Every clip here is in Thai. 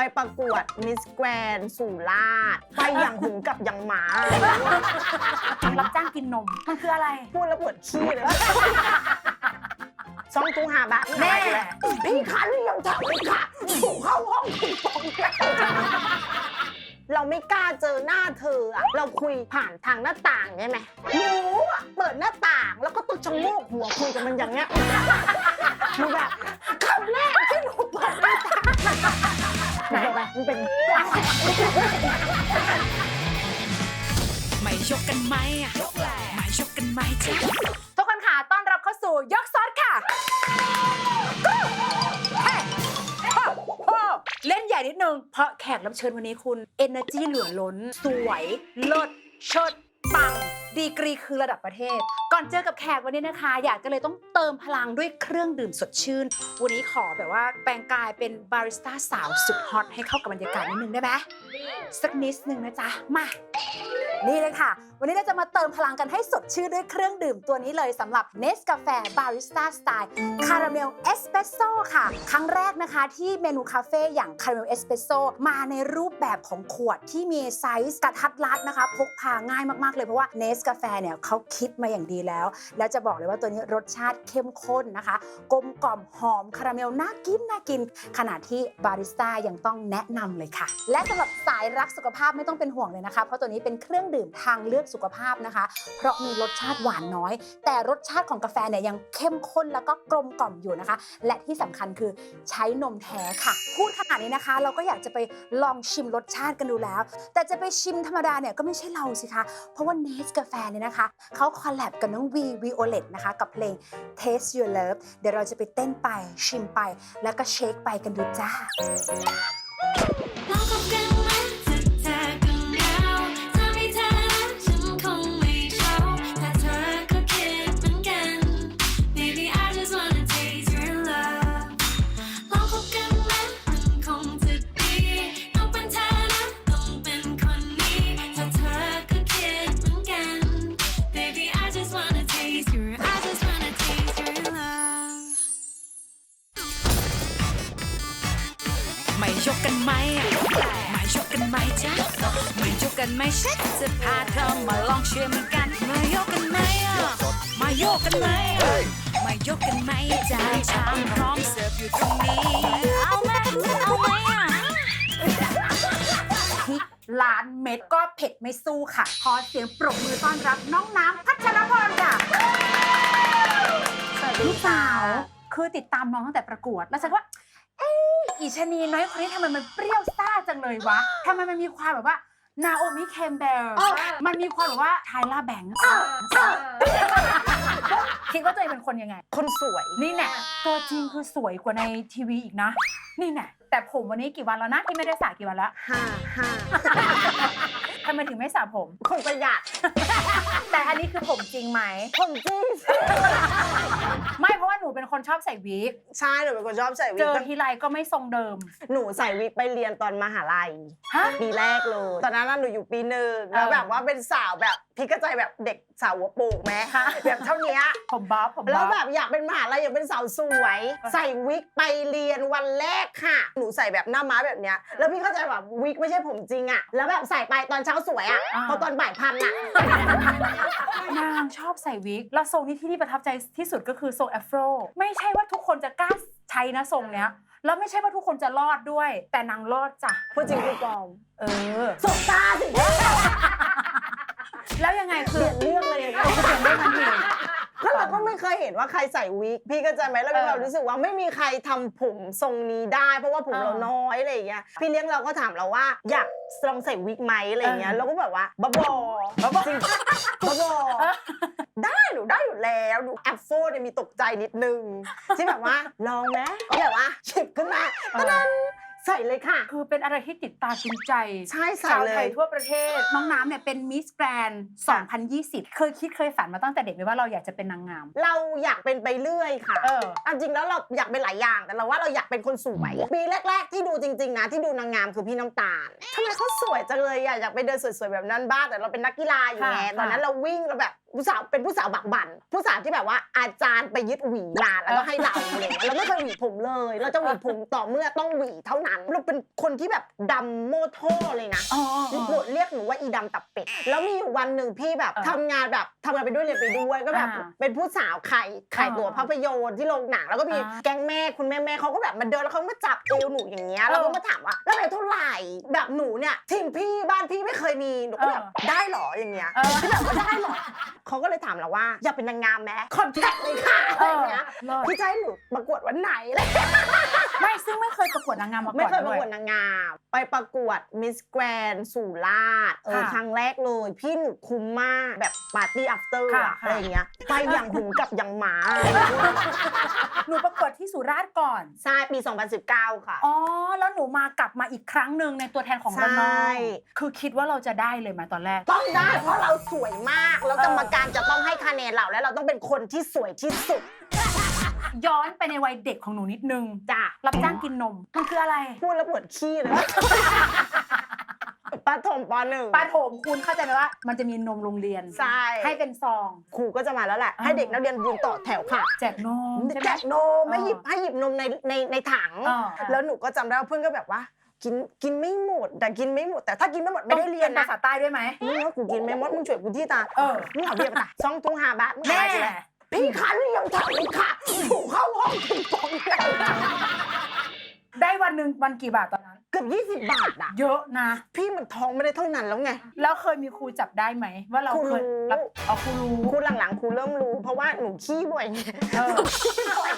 ไปประกวดมิสแกรนสุราษฎร์ไปอย่างหุงกับอย่างหมา รับจ้างกินนม มันคืออะไร พูดแล้วปวดขี้เลยซ่องตุ้งหาบะแม่พี่คะนี่ยังทำไม่ค่ะถูกเข้าห้องคุณปองแก้วเราไม่กล้าเจอหน้าเธออะเราคุยผ่านทางหน้าต่างใช่ไหมหนูอะเปิดหน้าต่างแล้วก็ต้องชะโงกหัวคุยกับมันอย่างเงี้ยหนูแบบคำแรกที่หนูเปิดหน้าต่าง ไหนไปมันเป็นไม่ยกกันไหมอะไม่ยกกันไหมจ๊ะทุกคนค่ะต้อนรับเข้าสู่ยกซอสค่ะ เล่นใหญ่นิดนึง เพราะแขกรับเชิญวันนี้คุณ Energy เหลือล้น สวย เลิศเชิดปัง ดีกรีคือระดับประเทศ ก่อนเจอกับแขกวันนี้นะคะ อยากจะเลยต้องเติมพลังด้วยเครื่องดื่มสดชื่น วันนี้ขอแบบว่าแปลงกายเป็นบาริสต้าสาวสุดฮอตให้เข้ากับบรรยากาศนิดนึงได้ไหมสักนิดนึงนะจ๊ะ มา นี่เลยค่ะวันนี้เราจะมาเติมพลังกันให้สดชื่นด้วยเครื่องดื่มตัวนี้เลยสำหรับ n e s c a f e Barista Style Caramel Espresso ค่ะ ครั้งแรกนะคะที่เมนูคาเฟ่อย่าง Caramel Espresso มาในรูปแบบของขวดที่มีไซส์กระทัดรัดนะคะ พกพาง่ายมาก ๆ เลยเพราะว่า n e s c a f e เนี่ยเขาคิดมาอย่างดีแล้ว แล้วจะบอกเลยว่าตัวนี้รสชาติเข้มข้นนะคะ กลมกล่อมหอมคาราเมลน่ากินน่ากิน ขณะที่บาริสต้ายังต้องแนะนำเลยค่ะ และสำหรับสายรักสุขภาพไม่ต้องเป็นห่วงเลยนะคะ เพราะตัวนี้เป็นเครื่องดื่มทางเลือกสุขภาพนะคะ เพราะมีรสชาติหวานน้อย แต่รสชาติของกาแฟเนี่ยยังเข้มข้นแล้วก็กลมกล่อมอยู่นะคะ และที่สำคัญคือใช้นมแท้ค่ะ พูดขนาดนี้นะคะ เราก็อยากจะไปลองชิมรสชาติกันดูแล้ว แต่จะไปชิมธรรมดาเนี่ยก็ไม่ใช่เราสิคะ เพราะว่าเนสกาแฟเนี่ยนะคะเขาคอลแลบกับน้องวีวีโอเลตนะคะกับเพลง Taste Your Love เดี๋ยวเราจะไปเต้นไปชิมไป แล้วก็เชคไปกันดูจ้าลอง ไม่ยกกันไหมฉันจะพาเธอมาลองเชื่อเหมือนกัน มายกกันไหมอะมายกกันไหมอะมายกกันไหมจ้าชามพร้อมเสิร์ฟอยู่ตรงนี้ เอาไหมเอาไหมอะพริกล้านเม็ดก็เผ็ดไม่สู้ค่ะ ขอเสียงปรบมือต้อนรับน้องน้ำพัชรพรค่ะสวัสดีลูกค่ะสาวคือติดตามน้องตั้งแต่ประกวด แล้วฉันก็ว่า เอ๊ะอีชะนีน้อยคนนี้ทำไมมันเปรี้ยวซ่าจังเลยวะทำไมมันมีความแบบว่า นาโอมิเคมเบลมันมีความแบบว่าไทล่าแบงค์คิดว่าตัวเองเป็นคนยังไง คนสวย นี่แน่ตัวจริงคือสวยกว่าในทีวีอีกนะ นี่แน่แต่ผมวันนี้กี่วันแล้วนะที่ไม่ได้สระกี่วันแล้วห้าห้า ทำไมถึงไม่สระผมคงประหยัด แต่อันนี้คือผมจริงไหม ผมจริง ไม่เพราะว่าหนูเป็นคนชอบใส่วิก ใช่หนูเป็นคนชอบใส่วิเจกอทีไรก็ไม่ทรงเดิม หนูใส่วิกไปเรียนตอนมหาลัยฮะ ปีแรกเลย ตอนนั้นน่ะหนูอยู่ปีหนึ่งแล้วเออแบบว่าเป็นสาวแบบ พี่ก็ใจแบบเด็กสาวหัวโปกไหมค่ะแบบเท่าเนี้ยผมบ๊อบผมแล้วบ๊อบแบบอยากเป็นมหาลัยอยากเป็นสาวสวย ใส่วิกไปเรียนวันแรกค่ะ หนูใส่แบบหน้าม้าแบบเนี้ยแล้วพี่เข้าใจแบบวิกไม่ใช่ผมจริงอะแล้วแบบใส่ไปตอนเช้าสวยอะพอตอนบ่ายพันอะ นางชอบใส่วิก แล้วทรงนี้ที่ที่ประทับใจที่สุดก็คือทรงแอฟโรไม่ใช่ว่าทุกคนจะกล้าใช้นะทรงเนี้ย แล้วไม่ใช่ว่าทุกคนจะรอดด้วย แต่นางรอดจ้ะพูดจริงพูดปลอม เออ สบตาสิ แล้วยังไงเปคือลี่ยนเรื่องเลยอย่างเงี้ยเปลี่ยนเรื่องทันทีก็เราก็ไม่เคยเห็นว่าใครใส่วิกพี่ก็จะไหมแล้วก็เออแบบรู้สึกว่าไม่มีใครทำผมทรงนี้ได้ เพราะว่าผมเออเราน้อยอะไรอย่างเงี้ยพี่เลี้ยงเราก็ถามเราว่าอยากลองใส่วิกไหมอะไรอย่างเงี้ยเออเราก็แบบว่าบ้าบอบ้าบอจริงบ้าบอได้หนูได้อยู่แล้วดูแอปโฟเนี่ยมีตกใจนิดนึงที่แบบว่าลองไหมก็แบบว่าหยิบขึ้นมาตะดัน ใส่เลยค่ะ คือเป็นอะไรที่ติดตาตึงใจใช่ใส่ชาวเลไทยย ทั่วประเทศ น้องน้ำเนี่ยเป็นมิสแกรนค่ะ 2020 เคยคิดเคยฝันมาตั้งแต่เด็กไหมว่าเราอยากจะเป็นนางงาม เราอยากเป็นไปเรื่อยค่ะเออ เอาจริงแล้วเราอยากเป็นหลายอย่าง แต่เราว่าเราอยากเป็นคนสวยปีแรก ๆ ที่ดูจริง ๆ นะ ที่ดูนางงามคือพี่น้ำตาลทำไมเขาสวยจังเลยอะอยากไปเดินสวยๆแบบนั้นบ้างแต่เราเป็นนักกีฬาอยู่ไงค่ะ ตอนนั้นเราวิ่งเราแบบผู้สาวเป็นผู้สาวบักบั่นผู้สาวที่แบบว่าอาจารย์ไปยึดหวีมาแล้วก็ให้เราอะไรอย่างเงี้ยเราไม่เคยหวีผมเลย เราจะหวีผมต่อเมื่อต้องหวีเท่านั้นเราเป็นคนที่แบบดำโมโทเลยนะอ๋ออ๋ออ๋อบทเรียกหนูว่าอีดำตับเป็ดแล้วมีอยู่วันหนึ่งพี่แบบเออทำงานแบบทำงานไปด้วยเรียนไปด้วยก็แบบอ่าเป็นผู้สาวขายขายอ่าตั๋วภาพยนตร์ที่โรงหนังแล้วก็มีอ่า แก๊งแม่คุณแม่แม่เขาก็แบบมาเดินแล้วเขามาจับเอวหนูอย่างเงี้ยเออแล้วก็มาถามว่าแล้วอะไรเท่าไหร่แบบหนูเนี่ยทีมพี่บ้านพี่ไม่เคยมีหนูก็แบบเออได้เหรออย่างเงี้ย เออ ที่แบบว่าได้เหรอเขาก็เลยถามเราว่า อยากเป็นนางงามไหมคอนแทคเลยค่ะอะเอไรออย่างเงี้ยเลิศ พี่จะให้หนูประกวดวันไหนเลยไม่ซึ่งไม่เคยประกวดนางงามมาก่อนไม่เคยประด้กวดนางงาม ไปประกวดมิสแกรนสุราษฎร์เออค่ะครั้งแรกเลย พี่หนูคุ้มมากแบบปาร์ตี้อัฟเตอร์ค่ะอะไรอย่างเงี้ยไปอย่างหุงกับอย่างหมาหนูประกวดที่สุราษฎร์ก่อน ใช่ปี 2019 ค่ะ อ๋อ แล้วหนูมากลับมาอีกครั้งหนึ่งในตัวแทนของระนอใช่ งคือคิดว่าเราจะได้เลยไหมาตอนแรก ต้องได้เพราะเราสวยมากแล้วเออกรรมการจะต้องให้คะแนนเราและเราต้องเป็นคนที่สวยที่สุด ย้อนไปในวัยเด็กของหนูนิดนึงจ้ะรับจ้างกินนมมันคืออะไรพูดแล้วปวดขี้เลย ปฐมปหนึ่ง ปาโถมคุณเข้าใจไหมว่า มันจะมีนมโรงเรียนใช่ ให้เป็นซอง ครูก็จะมาแล้วแหละอ่าให้เด็กนักเรียนยืนต่อแถวค่ะ แจกนมใช่ไหม แจกนมไม่เออหยิบให้หยิบนมในในในถัง อ่า แล้วหนูก็จำได้ว่าเพื่อนก็แบบว่า กินกินไม่หมดแต่กินไม่หมดแต่ถ้ากินไม่หมดไม่ได้เรียนต้อนะงภาษาใต้ด้วยไหมมึงว่ากูกินไม่หมดมึงช่วยกูที่ตาเออมึงเอาเบียร์ไปตาซองทุ่งหาบาทมึงแม่เอาไปเลยพี่คะนี่ยังทำเลยค่ะถูกเข้าห้องถูกปองแล้วได้วันหนึ่งวันกี่บาทตอนนั้น เกือบ 20 บาทอะเยอะนะ พี่มันท้องไม่ได้เท่านั้นแล้วไง แล้วเคยมีครูจับได้ไหม ว่าเราครูเคยรู้รับเอาครูรู้ ครูหลังๆ ครูเริ่มรู้ เพราะว่าหนูขี้บ่อยไงเออขี้บ่อย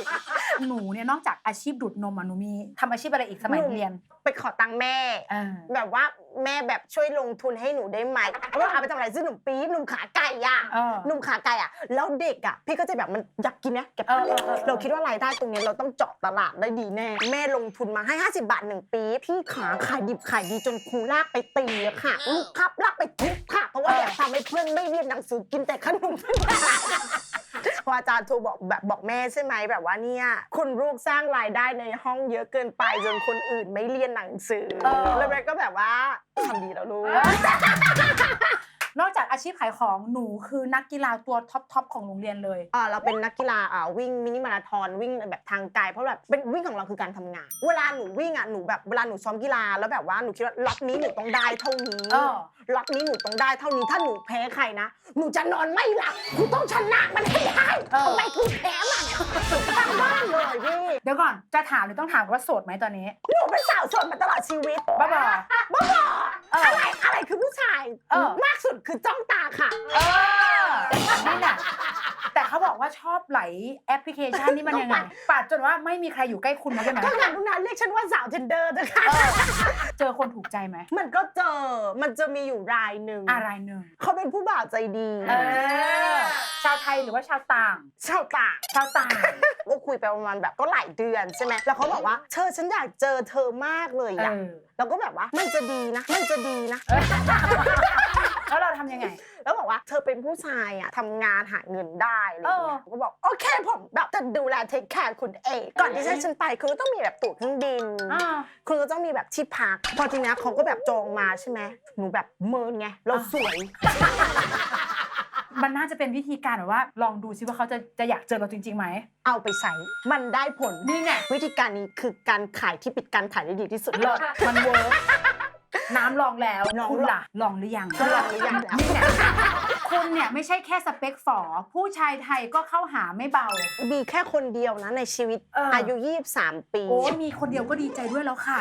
หนูเนี่ยนอกจากอาชีพดูดนมอะหนูมีทำอาชีพอะไรอีกสมัยหนูเรียน ไปขอตังค์แม่ เออ แบบว่าแม่แบบช่วยลงทุนให้หนูได้ไหมเพราะว่าเอาไปทำอะไรซื้อหนุ่มปี๊บหนุ่มขาไก่อะเออ หนุ่มขาไก่อะแล้วเด็กอะ พี่ก็จะแบบมันอยากกินนะเก็บเออเออเออ เราคิดว่ารายได้ตรงเนี้ยเราต้องเจาะตลาดได้ดีแน่ แม่ลงทุนมาให้ 50 บาทหนึ่งปีพี่ขาขายดิบขายดีจนครูลากไปตีอะค่ะลูกครับลากไปทุบค่ะ เพราะว่าอยากทำให้เพื่อนไม่เรียนหนังสือกินแต่ขนม พออาจารย์โทรบอกแบบบอกแม่ใช่ไหมแบบว่าเนี่ยคุณลูกสร้างรายได้ในห้องเยอะเกินไปจนคนอื่นไม่เรียนหนังสือ เออ แล้วแม่ก็แบบว่าทำดีแล้วลูก ชีพขายของหนูคือนักกีฬาตัวท็อปทอปของโรงเรียนเลย อ่าเราเป็นนักกีฬาอ่าวิ่งมินิมาราธอนวิ่งแบบทางไกลเพราะแบบเป็นวิ่งของเราคือการทำงาน เวลาหนูวิ่งอะหนูแบบเวลาหนูซ้อมกีฬาแล้วแบบว่าหนูคิดว่าล็อตนี้หนูต้องได้เท่านี้เออ ล็อตนี้หนูต้องได้เท่านี้ถ้าหนูแพ้ใครนะหนูจะนอนไม่หลับกูต้องชนะมันให้ได้เออ ทำไมกูแพ้มันทั้งบ้านเลยพี่เดี๋ยวก่อนจะถามหรือต้องถามว่าโสดไหมตอนนี้ หนูเป็นสาวโสดมาตลอดชีวิตบ้าบอ บ้าบอเออออะไรอะไรคือผู้ชายเออ มากสุดคือจ้องตาค่ะ เออนี่แหละแต่เขาบอกว่าชอบไหลแอปพลิเคชันนี่มันยังไงปาดจนว่าไม่มีใครอยู่ใกล้คุณมาใช่ไหมก็งานทุกนั้นเรียกฉันว่าสาวเทนเดอร์นะคะเออเจอคนถูกใจไหมมันก็เจอมันจะมีอยู่รายหนึ่งอะไรหนึ่งเขาเป็นผู้บ่าวใจดี เออ ชาวไทยหรือว่าชาวต่าง ชาวต่าง ชาวต่างก็คุยไปประมาณแบบก็หลายเดือนใช่ไหมแล้วเขาบอกว่าเธอฉันอยากเจอเธอมากเลยเออะอ แล้วก็แบบว่ามันจะดีนะ มันจะดีนะ แล้วเราทำยังไง แล้วบอกว่าเธอเป็นผู้ชายอะทำงานหาเงินได้อะไรอย่างเงี้ยเออก็บอกโอเคผมแบบจะดูแลเทคแคร์คุณเองก่อนที่จะให้ฉันไปคือก็ต้องมีแบบตั๋วเครื่องบิน อ่า คุณก็ต้องมีแบบที่พัก พอทีเนี้ยเขาก็แบบจองมาใช่ไหมหนูแบบเมินไง เราอะสวย มันน่าจะเป็นวิธีการแบบว่า ลองดูซิว่าเขาจะจะอยากเจอเราจริงๆไหม เอาไปใส่มันได้ผล นี่ไงวิธีการนี้คือการขายที่ปิดการขายได้ดีที่สุด เลิศมันเวิร์กน้ำลองแล้วน้องคุณลองล่ะลองหรือยังก็ลองหรือยังแล้ว นี่ไงคุณเนี่ยไม่ใช่แค่สเปคฝอ ผู้ชายไทยก็เข้าหาไม่เบา มีแค่คนเดียวนะในชีวิตเอออ อายุ 23 ปี โอ้ยมีคนเดียวก็ดีใจด้วยแล้วค่ะ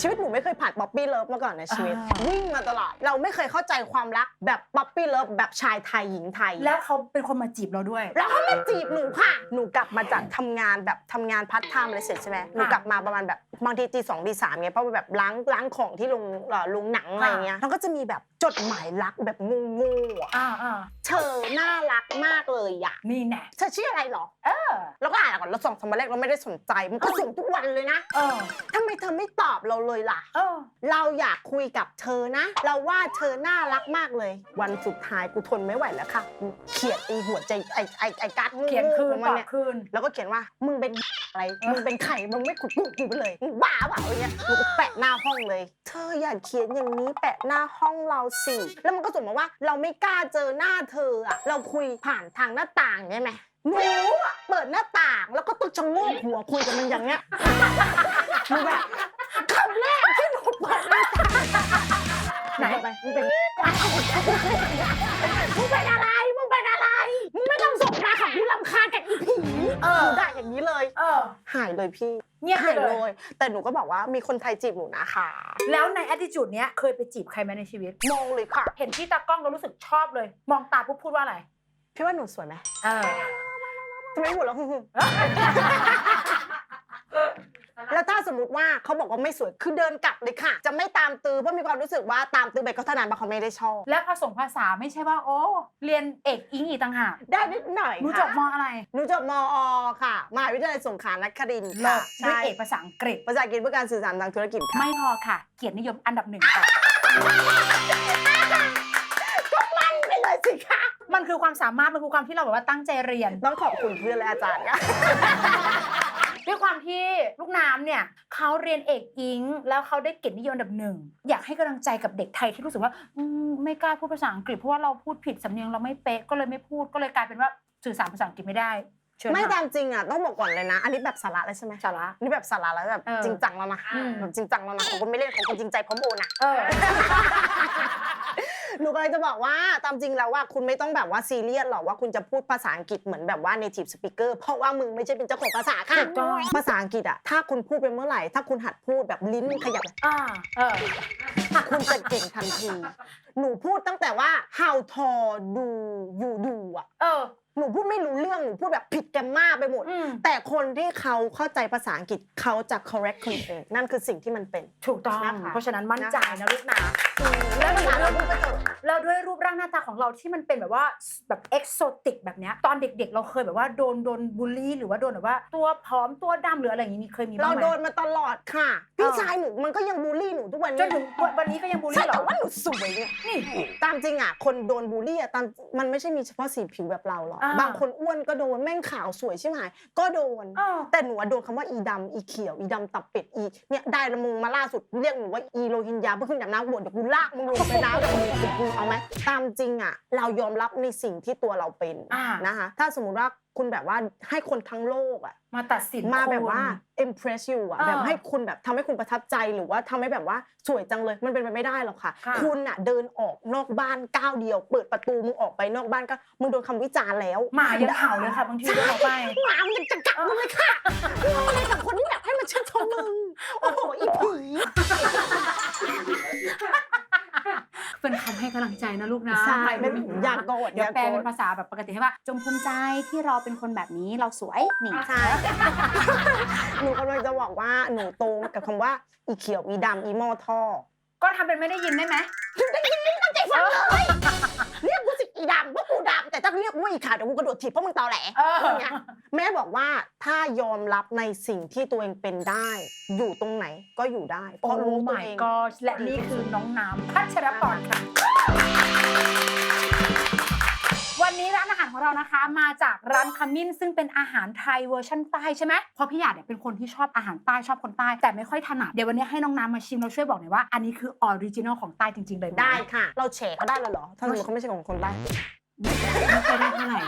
ชีวิตหนูไม่เคยผ่านป๊อปปี้เลิฟมาก่อนในชีวิต อ่า วิ่งมาตลอด เราไม่เคยเข้าใจความรักแบบป๊อปปี้เลิฟแบบชายไทยหญิงไทย แล้วเขาเป็นคนมาจีบเราด้วย แล้วเขามาจีบหนูค่ะ หนูกลับมาจากทำงานแบบทำงานพัฒไทม์อะไรเสร็จใช่ไหมหนูกลับมาประมาณแบบบางทีตีสองตีสามเงี้ยเพราะว่าแบบล้างล้างของที่โรงเอ่อโรงหนังอะไรเงี้ยแล้วก็จะมีแบบจดหมายรักแบบงูๆอะอ่าอ่าเธอน่ารักมากเลยอะนี่แน่เธอชื่ออะไรเหรอ เออ แล้วก็อ่านก่อนแล้วส่งสมัยแรกเราไม่ได้สนใจ มันก็ส่งทุกวันเลยนะเออทำไมเธอไม่ตอบเราเลยล่ะ เออ เราอยากคุยกับเธอนะ เราว่าเธอน่ารักมากเลย วันสุดท้ายกูทนไม่ไหวแล้วค่ะกูเขียนไอหัวใจไอไอไอการ์ดงูเขียนคืนของตมันอบเนี่ยคืน แล้วก็เขียนว่ามึงเป็น อะไรมึงเป็นไข่มึงไม่ขุดกูกูไปเลยมึงบ้าเปล่าอะไรเงี้ยหนูก็แปะหน้าห้องเลย เธออย่าเขียนอย่างนี้แปะหน้าห้องเราสิแล้วมันก็ส่งมาว่าเราไม่กล้าเจอหน้าเธออะเราคุยผ่านทางหน้าต่างใช่ไหมหนูอะเปิดหน้าต่างแล้วก็ต้องชะโงกหัวคุยกับมันอย่างเงี้ยหนูแบบ คำแรกที่หนูเปิดหน้าต่างไหนไปมึงเป็นมึงเป็นอะไรมึงเป็นอะไรมึงไม่ต้องส่งมาค่ะกูรำคาญกับอีผีเออ หนูด่าอย่างนี้เลย เออ หายเลยพี่เงียบไปหายเลเลยยแต่หนูก็บอกว่ามีคนไทยจีบหนูนะคะแล้วใน attitude เนี้ยเคยไปจีบใครไหมในชีวิต มองเลยค่ะ เห็นที่ตากล้องเรารู้สึกชอบเลย มองตาปุ๊บพูดว่าอะไรพี่ว่าหนูสวยไหมเออ ทำไมหัวเราะหึ่มๆ แล้วถ้าสมมติว่าเขาบอกว่าไม่สวยคือเดินกลับเลยค่ะ จะไม่ตามตื้อเพราะมีความรู้สึกว่าตามตื้อไปก็เท่านั้นเพราะเขาไม่ได้ชอบและผสมภาษาไม่ใช่ว่าโอ้เรียนเอกอิงอีกต่างหากได้นิดหน่อยหนูค่ะจบมอะไรหนูจบมอค่ะมหาวิทยาลัยสงขลานครินทร์เลิค่ะศด้วยใช่เอกภาษาอังกฤษภาษาอังกฤษเพื่อการสื่อสารทางธุรกิจค่ะไม่พอค่ะ เกียรตินิยมอันดับหนึ่งค่ะมันไปเลยสิคะมันคือความสามารถมันคือความที่เราแบบว่าตั้งใจเรียน ต้องขอบคุณเพื่อนและอาจารย์ค่ะ ด้วยความที่ลูกน้ำเนี่ยเขาเรียนเอกอิง แล้วเขาได้เกียรตินิยมอันดับหนึ่งอยากให้กำลังใจกับเด็กไทยที่รู้สึกว่าอืมไม่กล้าพูดภาษาอังกฤษเพราะว่าเราพูดผิดสำเนียงเราไม่เป๊ะก็เลยไม่พูดก็เลยกลายเป็นว่าสื่อสารภาษาอังกฤษไม่ได้เชิญไม่ค่ะ ตามจริงอะต้องบอกก่อนเลยนะ อันนี้แบบสาระเลยใช่ไหมสาระอันนี่แบบสาระแล้วแบบเออจริงจังแล้วนะอืม แบบจริงจังแล้วนะของคนไม่เล่นของคนจริงใจพร้อมโอนอะ เออ หนูก็เลยจะบอกว่าตามจริงแล้วว่าคุณไม่ต้องแบบว่าซีเรียสหรอกว่าคุณจะพูดภาษาอังกฤษเหมือนแบบว่า native speaker เพราะว่ามึงไม่ใช่เป็นเจ้าของภาษาค่ะถูกต้อง ภาษาอังกฤษอะถ้าคุณพูดไปเมื่อไหร่ ถ้าคุณหัดพูดแบบลิ้นขยับ อ่าเออ คุณจะเก่งทันที หนูพูดตั้งแต่ว่า how to do you do อะเออ หนูพูดไม่รู้เรื่องหนูพูดแบบผิดแกมมาไปหมด อืม แต่คนที่เขาเข้าใจภาษาอังกฤษเขาจะ correct คนเองนั่นคือสิ่งที่มันเป็น ถูกต้อง นะคะเพราะฉะนั้นมั่นใจนะลูกนะ แล้วภาษาเราพูดไปเถอะแล้วด้วยรูปร่างหน้าตาของเราที่มันเป็นแบบว่าแบบเอกโซติกแบบเนี้ยตอนเด็กๆ เราเคยแบบว่าโดนโดนบูลลี่หรือว่าโดนแบบว่าตัวผอมตัวดำหรืออะไรอย่างนี้มีเคยมีบ้าเรางไหม โดนมาตลอดค่ะ พี่เออ ชายหนูมันก็ยังบูลลี่หนูทุกวันจนี้นถึงวันนี้ก็ยังบูลใช่ลี่เหรแต่อว่าหนูสวยเนี่ยนี่ตามจริงอะคนโดนบูลลี่อะตามมันไม่ใช่มีเฉพาะสีผิวแบบเราหรอกอ่าบางคนอ้วนก็โดนแม่งขาวสวยใช่ไหมก็โดนเออแต่หนูอะโดนคำว่าอีดำอีเขียวอีดำตับเป็ดอีเนี่ยได้ละมึงมาล่าสุดเรียกหนูว่าอีโรฮิงญาเพื่อขึ้นจากน้ำบวชเดี๋ยวกูลากมึงลงไปน้ำเดี๋ยวมึงกูเอาไหมตามจริงอะเรายอมรับในสิ่งที่ตัวเราเป็นอ่านะคะถ้าสมมุติว่าคุณแบบว่าให้คนทั้งโลกอะมาตัดสินมาแบบคุณว่า impress you อะอ่าแบบให้คุณแบบทำให้คุณประทับใจหรือว่าทำให้แบบว่าสวยจังเลยมันเป็นไปไม่ได้หรอกค่ะค่ะคุณอะเดินออกนอกบ้านก้าวเดียว เปิดประตูมึงออกไปนอกบ้านก็มึงโดนคำวิจารณ์แล้วหมายังเห่าเลยค่ะบางทีเดินออกไปหมามันจะกัดมึงเลยค่ะมึงอะไรกับคนที่แบบให้มันชื่นชมมึงโอ้โหอีผี เป็นคำให้กำลังใจนะลูกนะใช่ไม่อยากโกรธเดี๋ยวแปลเป็นภาภาษาแบบปกติให้ว่า จงภูมิใจที่เราเป็นคนแบบนี้เราสวยนี่ใช่หนูกำลังจะบอกว่าหนูโตมากับคำว่าอีเขียวอีดำอีหม้อท่อ ก็ทำเป็นไม่ได้ยินได้ไหมได้ยินไม่ตั้งใจฟังเลยเรียกกูสิ อีดำเพราะกูดำแต่ถ้าเรียกกูว่าอีขาวเดี๋ยวกูกระโดดถีบเพราะมึงตอแหลเออ อย่างเงี้ยแม่บอกว่าถ้ายอมรับในสิ่งที่ตัวเองเป็นได้ อยู่ตรงไหนก็อยู่ได้เพโอ้ราะรู้ตัว my เอง god และนี่คือน้องน้ำพัชรปรค่ะ วันนี้ร้านอาหารของเรานะคะ มาจากร้านขมิ้นซึ่งเป็นอาหารไทยเวอร์ชันใต้ใช่ไหมเพราะพี่หยาดเนี่ยเป็นคนที่ชอบอาหารใต้ชอบคนใต้แต่ไม่ค่อยถนัดเดี๋ยววันนี้ให้น้องน้ำมาชิมเราช่วยบอกหน่อยว่าอันนี้คือออริจินอลของใต้จริง ๆ เลยหมได้ค่ะ เราแฉเขาได้เลยเหรอ ถ้าสมมติเขาไม่ใช่ของคนใต้ไม่ค่อยได้เท่าไหร่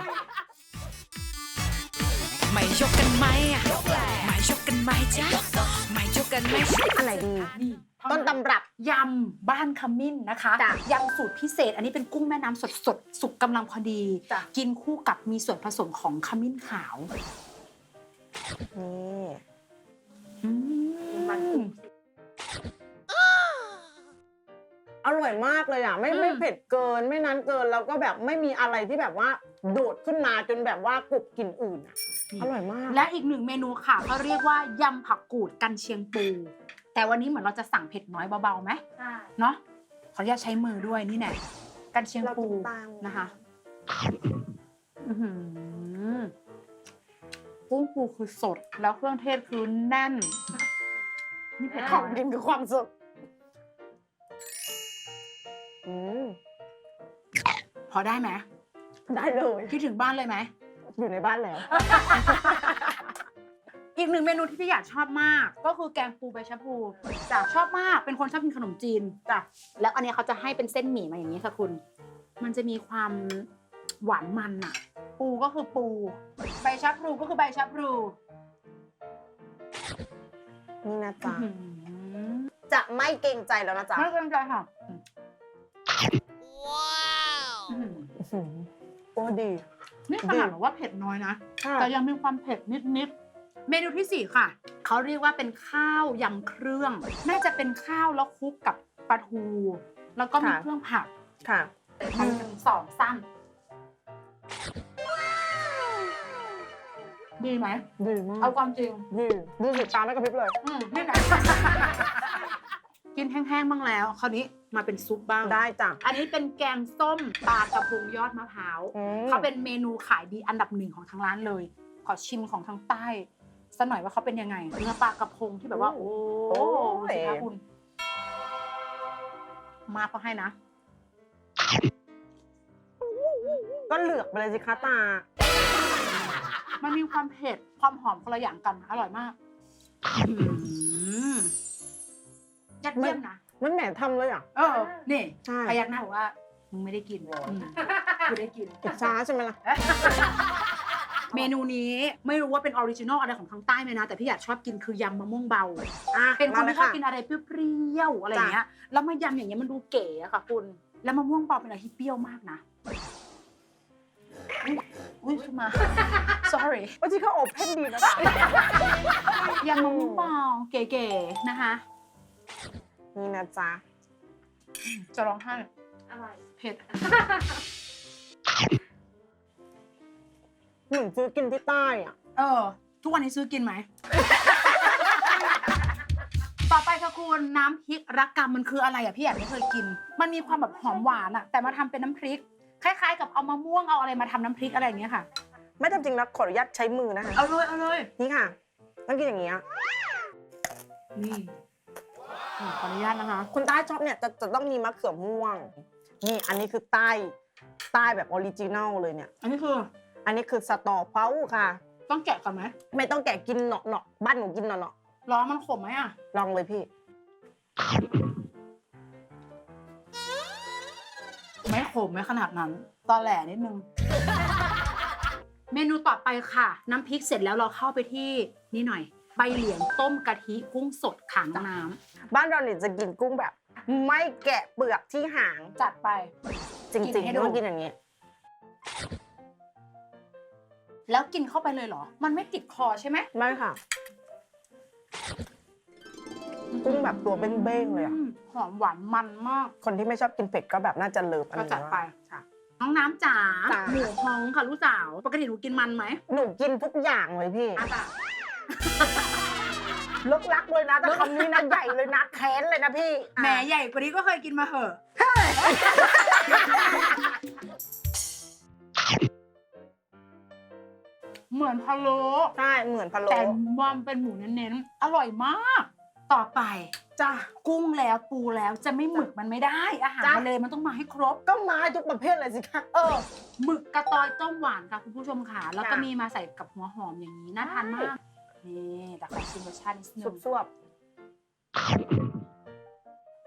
ไม่ยกกันไหมอะไม่ยกกันไหมจ๊ะไม่ย กกันไหมอันไหนดี นี่ต้นตำรับ ยำบ้านขมิ้นนะคะจ้ะยำสูตรพิเศษ อันนี้เป็นกุ้งแม่น้ำสดสดๆสุกกำลังพอดี จ้ะ กินคู่กับมีส่วนผสมของขมิ้นขาวนี่ อืมอร่อยมากเลยอะ ไม่อืมไม่เผ็ดเกิน ไม่นั้นเกิน แล้วก็แบบไม่มีอะไรที่แบบว่า โดดขึ้นมาจนแบบว่ากรุบกลิ่นอื่นอะ อร่อยมาก และอีกหนึ่งเมนูค่ะเขาเรียกว่ายำผักกูดกันเชียงปู แต่วันนี้เหมือนเราจะสั่งเผ็ดน้อยเบาๆไหมใช่เนาะขออนุญาตใช้มือด้วยนี่แน่กันเชียงเราปูกินตามนะคะอื้อหือกุ้งปูคือสด แล้วเครื่องเทศคือแน่นนี่เผ็ดขน้อองยกินคือความสุขอืมพอได้ไหมได้เลยคิดถึงบ้านเลยไหม อยู่ในบ้านแล้วอีอีกหนึ่งเมนูที่พี่อยากชอบมาก ก็คือแกงปูใบชะพูจ้ะชอบมากเป็นคนชอบกินขนมจีนจ้ะแล้วอันเนี้ยเขาจะให้เป็นเส้นหมี่มาอย่างนี้ค่ะคุณ มันจะมีความหวานมันอะปูก็คือปู ใบชะพลูก็คือใบชะพลูนี่นะจ๊ะอื้อหือจะไม่เกรงใจแล้วนะจ๊ะไม่เกรงใจค่ะอื้อหืออื้อหือโอ้ดี นี่ขนาดแบบว่าเผ็ดน้อยนะค่ะแต่ยังมีความเผ็ดนิดๆ เมนูที่ 4 ค่ะ เขาเรียกว่าเป็นข้าวยำเครื่อง น่าจะเป็นข้าวแล้วคลุกกับปลาทู แล้วก็มีเครื่องผัก ค่ะหนึ่งสองสามดีไหมดีมาเอากความจริงดีดูสิตาไม่กระพริบเลย อืมนี่ไงกินแห้งๆบ้างแล้ว คราวนี้ มาเป็นซุปบ้าง ได้จ้ะ อันนี้เป็นแกงส้มปลากระพงยอดมะพร้าวอืม เขาเป็นเมนูขายดีอันดับหนึ่งของทางร้านเลย ขอชิมของทางใต้สักหน่อยว่าเขาเป็นยังไงเนื้อปลากระพงที่แบบว่า โอ้โหดูสิคะคุณ มากก็ให้นะ ก็เหลือกไปเลยสิคะตา มันมีความเผ็ด ความหอมคนละอย่างกัน อร่อยมากอื้อหือยัดเยี่ยมนะ มันแหมทำเลยอะ เออนี่ใช่ พยักหน้าบอกว่ามึงไม่ได้กินอืมกูได้กินอิจฉาใช่ไหมล่ะ เมนูนี้ไม่รู้ว่าเป็นออริจินอลอะไรของทางใต้ไหมนะ แต่พี่อยากชอบกินคือยำมะม่วงเบา อะเป็นคนมาลที่ยชอบกินอะไรเปรี้ยวๆอะไรอย่างเงี้ยแล้วมายำอย่างเงี้ยมันดูเก๋อะค่ะคุณแล้วมะม่วงเบาเป็นอะไรที่เปรี้ยวมากนะอุ๊ยอุ้ยขึ้นมา sorry ว่าที่เขาอบเพ่นดีนะจ๊ะยำมะม่วงเบาเก๋ๆนะคะ นี่นะจ๊ะ จะร้องไห้อร่อยเผ็ด เหมือนซื้อกินที่ใต้อะ เออ ทุกวันนี้ซื้อกินไหม ต่อไปค่ะคุณน้ำพริกรักกรรมมันคืออะไรอะพี่แอบไม่เคยกิน มันมีความแบบหอมหวานอะ แต่มาทำเป็นน้ำพริก คล้ายๆ กับเอามะม่วงเอาอะไรมาทำน้ำพริกอะไรอย่างเงี้ยค่ะ ไม่จำจริงแล้วขออนุญาตใช้มือนะคะ เอาเลยเอาเลย นี่ค่ะ ต้องกินอย่างเงี้ย นี่ นี่ขออนุญาตนะคะ คนใต้ชอบเนี่ยจะจะต้องมีมะเขือม่วง นี่อันนี้คือใต้ใต้แบบออริจินัลเลยเนี่ย อันนี้คืออันนี้คือสตอเป้าค่ะ ต้องแกะก่อนไหมไม่ต้องแกะกินเนาะเนาะบ้านหนูกินเนาะเนาะร้อนมันขมไหมอะ ลองเลยพี่ ไม่ขมไม่ขนาดนั้น ตอแหลนิดนึง เมนูต่อไปค่ะ น้ำพริกเสร็จแล้วเราเข้าไปที่นี่หน่อย ใบเหลียงต้มกะทิกุ้งสดขางน้บ้านเราเนี่ยจะกินกุ้งแบบ ไม่แกะเปลือกที่หางำจัดไปจริงกินให้ๆดู ต้องกินอย่างนี้ แล้วกินเข้าไปเลยเหรอ มันไม่ติดคอใช่ไหมไม่ค่ะ กุ้งแบบตัวเบ้งๆเลยอะอืมหอมหวานมันมาก คนที่ไม่ชอบกินเผ็ดก็แบบน่าจะเลิฟอันก็นี้จัดไป ค่ะ น้องน้ำจ๋าจ๋า หมูฮ้องค่ะลูกสาว ปกติหนูกินมันไหมหนูกินทุกอย่างเลยพี่ อะจ้ะ ลกลักเลยนะแต่คำนี้นะใหญ่เลยนะแค้นเลยนะพี่แหมใหญ่กว่านี้ก็เคยกินมาเหอะ เหมือนพะโล้ใช่เหมือนพะโล้แต่มันเป็นหมูเน้นๆ อร่อยมาก ต่อไปจ้ากุ้งแล้วปูแล้วจะไม่หมึกมันไม่ได้ อาหารจ้ะทะเลมันต้องมาให้ครบ ก็มาทุกประเภทเลยสิคะเออหมึกกระตอยต้มหวานค่ะคุณผู้ชมค่ะแล้วก็ค่ะมีมาใส่กับหัวหอมอย่างนี้น่าทานมาก นี่แต่ขอชิมรสชาตินิดนึสุงบสวบ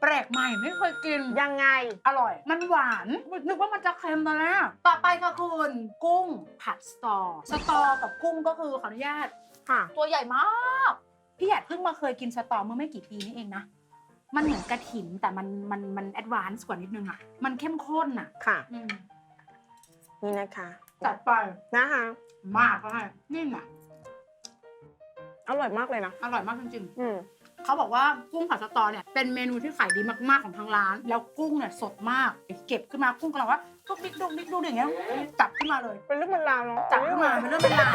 แปลกใหม่ไม่เคยกินๆยังไง อร่อย มันหวาน นึกว่ามันจะเค็มตอนแรกต่อไปค่ะคุณ กุ้งผัดสตอ สตอกับกุ้งก็คือขออนุญาต ค่ะ ตัวใหญ่มาก พี่หยาดเพิ่งมาเคยกินสตอเมื่อไม่กี่ปีนี่เองนะ มันเหมือนกระถินแต่มันมันมันแอดวานซ์กว่านิดนึงอะ มันเข้มข้นอะค่ะ อืมนี่นะคะจัดไปนะคะ มากก็ให้นี่น่ะ อร่อยมากเลยนะ อร่อยมากจริงอืม ๆเขาบอกว่ากุ้งผัดสตอเนี่ยเป็นเมนูที่ขายดีมากๆของทางร้าน แล้วกุ้งเนี่ยสดมากเก็บขึ้นมากุ้งก็เราว่าทุกดิ๊กดุกดิ๊กดุกอย่างเงี้ยจับขึ้นมาเลย เป็นเรื่องเป็นราวเนาะจับขึ้นมาเป็นเรื่องเป็นราว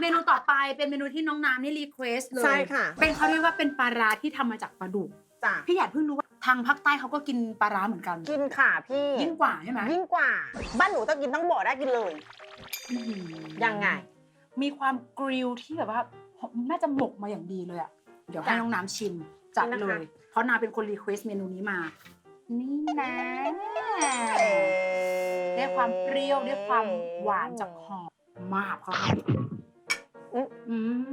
เมนูต่อไปเป็นเมนูที่น้องน้ำนี่รีเควสเลยใช่ค่ะเป็นเขาเรียกว่าเป็นปลาร้าที่ทำมาจากปลาดุกจ้ะพี่หยาดเพิ่งรู้ว่าทางภาคใต้เขาก็กินปลาร้าเหมือนกันกินค่ะพี่ ยิ่งกว่าใช่ไหมยิ่งกว่า บ้านหนูต้องกินต้องบ่อได้กินเลยอื้อหือยังไง มีความกริลที่แบบว่า น่าจะหมกมาอย่างดีเลยอะเดี๋ยวให้จ้ะน้องน้ำชิมจัดนี่เลนะคะ ย เพราะนาเป็นคนรีเควสเมนูนี้มา นี่นะ ได้ความเปรี้ยวได้ความหวานจากหอมมากเข้าไปอืม อืม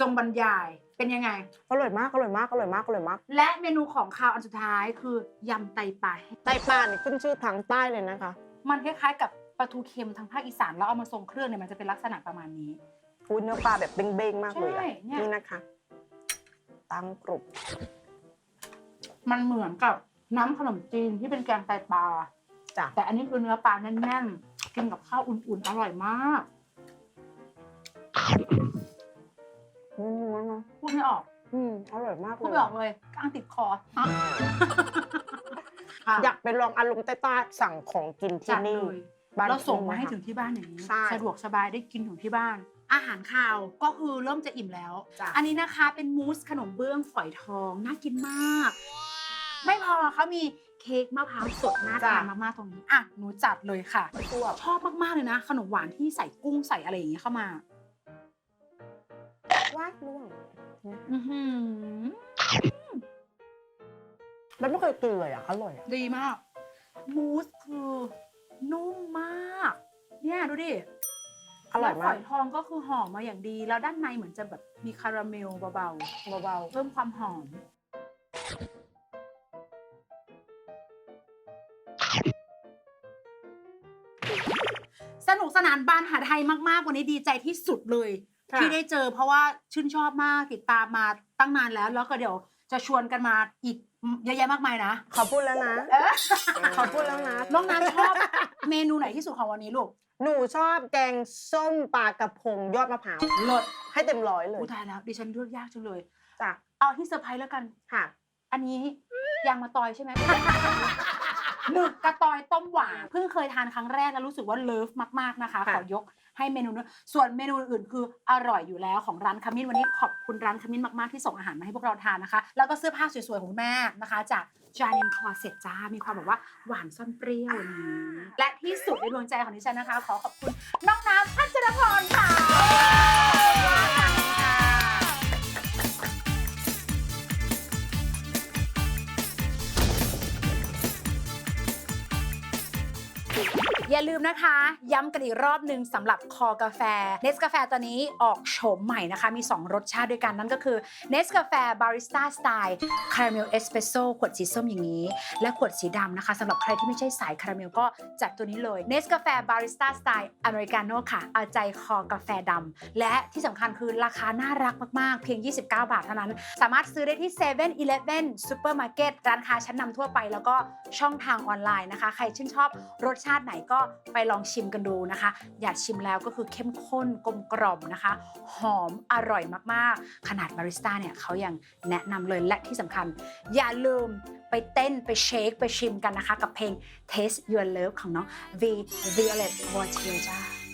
จงบรรยายเป็นยังไง อร่อยมากอร่อยมากอร่อยมากอร่อยมากและเมนูของคาวอันสุดท้ายคือยำไตปลาแห้งไตปลาเนี่ยขึ้นชื่อทางใต้เลยนะคะ มันคล้ายๆ กับปลาทูเค็มทางภาคอีสานแล้วเอามาทรงเครื่องเนี่ยมันจะเป็นลักษณะประมาณนี้ อุ้ยเนื้อปลาแบบเบ้งๆมากเลยใช่อะเนี่ย นี่นะคะ ตั้งกรุบมันเหมือนกับน้ำขนมจีนที่เป็นแกงไตปลา จ้ะแต่อันนี้คือเนื้อปลาแน่นๆ กินกับข้าวอุ่นๆ อร่อยมาก อืมนะพูดไม่ออก อืมอร่อยมากพูดเลไม่ยออกเลยกล้างติดคอค่ะอยากไปลองอารมณ์ใต้ๆสั่งของกินที่จัดนี่เลยบ้นเราส่งมาพี่ให้นะคะถึงที่บ้านอย่างนี้ ใช่ สะดวกสบายได้กินถึงที่บ้าน อาหารคาวก็คือเริ่มจะอิ่มแล้ว จ้ะ อันนี้นะคะเป็นมูสขนมเบื้องฝอยทอง น่ากินมาก ไม่พอเขามีเค้กมะพร้าวสดน่าทานมากๆตรงนี้ อะ หนูจัดเลยค่ะ ตัวชอบมากๆเลยนะ ขนมหวานที่ใส่กุ้งใส่อะไรอย่างเงี้ยเข้ามาว้ายร่วงอือหือแล้วไม่เคยกินเลยอะ อร่อยอะ ดีมาก มูสคือนุ่มมาก เนี่ยดูดิ อร่อยแล้วฝมาอกยทองก็คือหอมมาอย่างดี แล้วด้านในเหมือนจะแบบมีคาราเมลเบาเบาๆ เพิ่มความหอม สนุกสนานบานหาไทยมาก ๆ วันนี้ดีใจที่สุดเลยๆค่ะที่ได้เจอเพราะว่าชื่นชอบมากติดตามมาตั้งนานแล้ว แล้วก็เดี๋ยวจะชวนกันมาอีก เยอะแยะมากมายนะขอพูดแล้วนะ เออขอพูดแล้วนะ น้องน้ำชอบเมนูไหนที่สุดของวันนี้ลูกหนูชอบแกงส้มปลากระพงยอดมะพร้าวเลิศให้เต็มร้อยเลยอุยตายแล้วดิฉันเลือกยากจังเลย จ้ะเอาที่เซอร์ไพรส์แล้วกัน ค่ะ อันนี้ยางมาตอยใช่ไหม หมึกกระตอยต้มหวานเพิ่งเคยทานครั้งแรกแล้วรู้สึกว่าเลิฟมากๆนะคะ ค่ะ ขอยก ให้เมนูนู้นส่วนเมนูอื่นคืออร่อยอยู่แล้วของร้านขมิ้นวันนี้ขอบคุณร้านขมิ้นมากๆที่ส่งอาหารมาให้พวกเราทานนะคะ แล้วก็เสื้อผ้าสวยๆของแม่นะคะ จากจานินคอเซ็ตจ้ามีความแบบว่าหวานซ่อนเปรี้ยวนี้และที่สุดในดวงใจของดิฉันนะคะ ขอขอบคุณน้องน้ำพัชรพรค่ะ อย่าลืมนะคะ ย้ำกันอีกรอบหนึ่งสำหรับคอกาแฟเนสกาแฟตอนนี้ออกโฉมใหม่นะคะ มี 2 รสชาติด้วยกันนั่นก็คือเนสกาแฟบาริสต้าสไตล์คาราเมลเอสเปรสโซ่ขวดสีส้มอย่างนี้ และขวดสีดำนะคะสำหรับใครที่ไม่ใช่สายคาราเมลก็จัดตัวนี้เลยเนสกาแฟบาริสต้าสไตล์อเมริกาโน่ค่ะ เอาใจคอกาแฟดำและที่สำคัญคือราคาน่ารักมากๆ เพียง 29 บาทเท่านั้น สามารถซื้อได้ที่7 e เ e ่ e อเ Supermarket ร้านค้าชั้นนำทั่วไป แล้วก็ช่องทางออนไลน์นะคะ ใครชื่นชอบรสชาติไหนก็ไปลองชิมกันดูนะคะ อยากชิมแล้วก็คือเข้มข้นกลมกล่อมนะคะ หอมอร่อยมากๆ ขนาดบาริสต้าเนี่ยเขายังแนะนำเลยและที่สำคัญ อย่าลืมไปเต้นไปเชค ไปชิมกันนะคะ กับเพลง Taste Your Love ของน้อง V Violet Voice จ้า